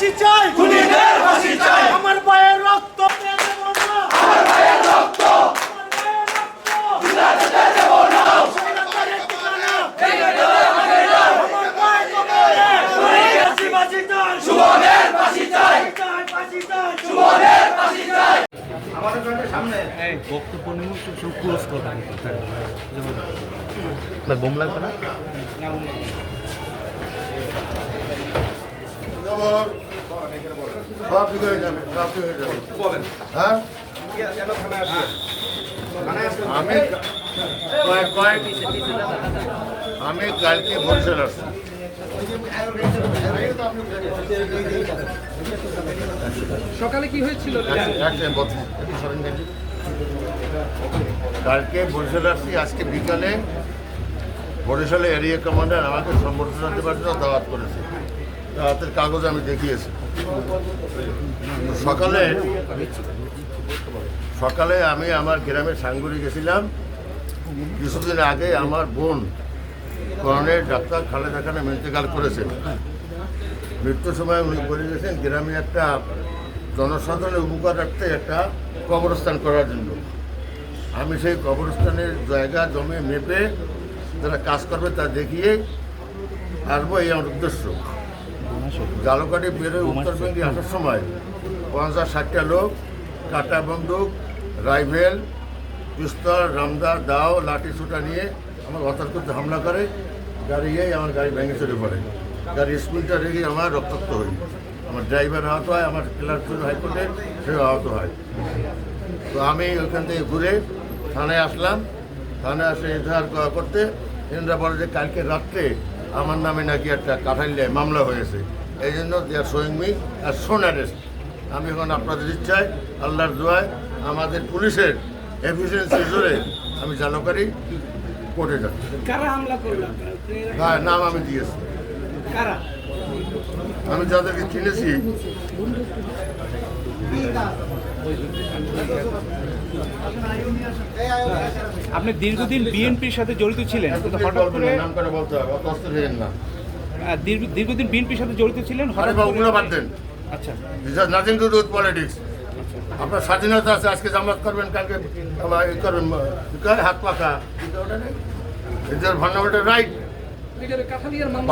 ফাঁসি চাই। খুনিদের ফাঁসি চাই। আমার পায়ের রক্ত আমার ভাইয়ের রক্ত। আমার পায়ের রক্ত। বক্তব্য নিয়ে সব ক্লোজ করবেন বোম লাগবে না? সব ঠিক হয়ে যাবে সব ঠিক হয়ে যাবে। হ্যাঁ? আমি কয়েক- কয়েক আমি কালকে আসছি। সকালে কি হয়েছিল। কালকে বরিশাল আসছি আজকে বিকালে বরিশালে এরিয়া কমান্ডার আমাকে সম্বর্ধনা দেওয়ার জন্য দাওয়াত করেছে। দাওয়াতের কাগজ আমি দেখিয়েছি। সকালে সকালে আমি আমার গ্রামের সাঙ্গুরি গেছিলাম। কিছুদিন আগে আমার বোন করণের ডাক্তার খালেদা খানে ইন্তেকাল করেছেন। মৃত্যুর সময় উনি বলে গেছেন, গ্রামে একটা জনসাধারণের উপকারার্থে একটা কবরস্থান করার জন্য। আমি সেই কবরস্থানের জায়গা জমে মেপে যারা কাজ করবে তা দেখিয়ে আসব, এই আমার উদ্দেশ্য। জালকাটি বেরোয় উত্তরবঙ্গে আসার সময়। পঞ্চাশ ষাটটা লোক কাটা বন্দুক রাইফেল পিস্তল রামদা দাও লাঠি ছুটা নিয়ে আমার হতাশ করতে হামলা করে। গাড়ি গিয়ে আমার গাড়ি ভেঙে চলে পড়ে গাড়ি স্পিডটা রেখে আমার রক্তাক্ত হই আমার ড্রাইভার আহত হয় আমার ক্লার্ক হাইকোর্টে সেও আহত হয়। তো আমি ওইখান থেকে ঘুরে থানায় আসলাম। থানায় আসে এজাহার করতে এনরা বলে যে কালকে রাত্রে আমার নামে নাকি একটা কাঠাইলে মামলা হয়েছে। এই জন্য দেয়ার শোয়িং মি আর সোন অ্যারেস্ট আমি এখন আপনাদের ইচ্ছায় আল্লাহর দোয়ায় আমাদের পুলিশের এফিসিয়েন্সি জোরে আমি জানকারি কোর্টে যাচ্ছি। হ্যাঁ নাম আমি দিয়েছি। আমি যাদেরকে চিনেছি আপনি দীর্ঘদিন বিএনপির সাথে জড়িত ছিলেন নাম করে বলতে হবে অত অস্ত্র না। দীর্ঘদিন বিএনপির সাথে জড়িত ছিলেন ওগুলো বাদ দেন। আচ্ছা। This are nothing to do with politics আপনার স্বাধীনতা আছে আজকে জামাত করবেন কালকে ই করবেন হাত পাকা ইটস ফান্ডামেন্টাল রাইট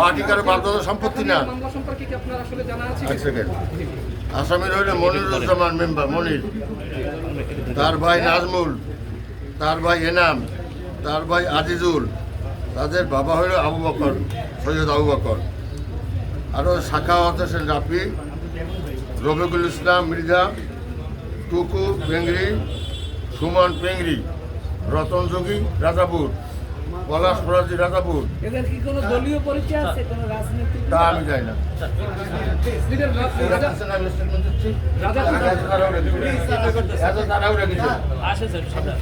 পার্টি কারও বাধ্যতা সম্পত্তি না। কাঠালিয়ার মামলা সম্পর্কে কি আপনার আসলে জানা আছে? এক সেকেন্ড আসামের হইলে মনিরুজ্জামান মেম্বার মনির। তার ভাই নাজমুল তার ভাই এনাম তার ভাই আজিজুল তাদের বাবা হইল আবু বকর। সৈয়দ আবু বকর আরও শাখাওয়াত হোসেন রাফি রফিকুল ইসলাম মির্জা টুকু পেংরি সুমন পেংরি রতন যোগী রাজাপুর পলাশ ফরাজি রাজাপুর তা আমি যাই না?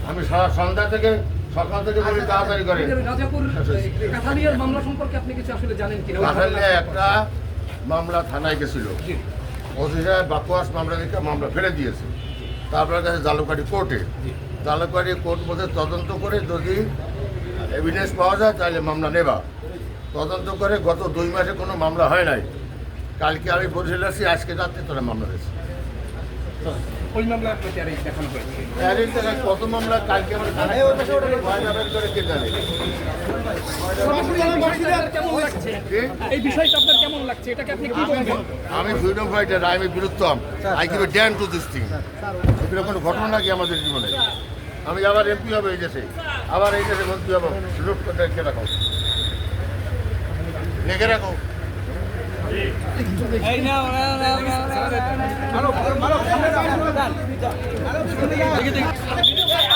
আমি সারা সন্ধ্যা থেকে সকাল থেকে বলি তাড়াতাড়ি করে। রাজাপুর কাঠালিয়ার মামলা সম্পর্কে আপনি কিছু আসলে জানেন কিনা? কাঠালে একটা মামলা থানায় গেছিল। ওসি সাহেব বাকুয়াস মামলা থেকে মামলা ফেলে দিয়েছে। তারপরে গেছে জালুকাটি কোর্টে। জালুকাটি কোর্ট বলতে তদন্ত করে যদি এভিডেন্স পাওয়া যায় তাহলে মামলা নেবা। তদন্ত করে গত দুই মাসে কোনো মামলা হয় নাই। কালকে আমি আসছি আজকে রাত্রে তোরা মামলা হয়েছে ওই মামলা আপনাকে দেখানো হয়েছে। কত মামলা কালকে আমার থানায় ভয় যাবেন করে কে জানে এই বিষয়টা আপনার কেমন লাগছে? কি? এই বিষয়টা আপনার কেমন লাগছে? এটাকে আপনি কি বলবেন? আমি freedom fighter I am বিরুদ্ধম I give a damn to this thing এগুলো কোনো ঘটনা নাকি আমাদের জীবনে? আমি আবার এমপি হবে এই দেশে। আবার এই দেশে মন্ত্রী হব। লুট করে রেখে রাখো। লেখে রাখো। দেখি দেখি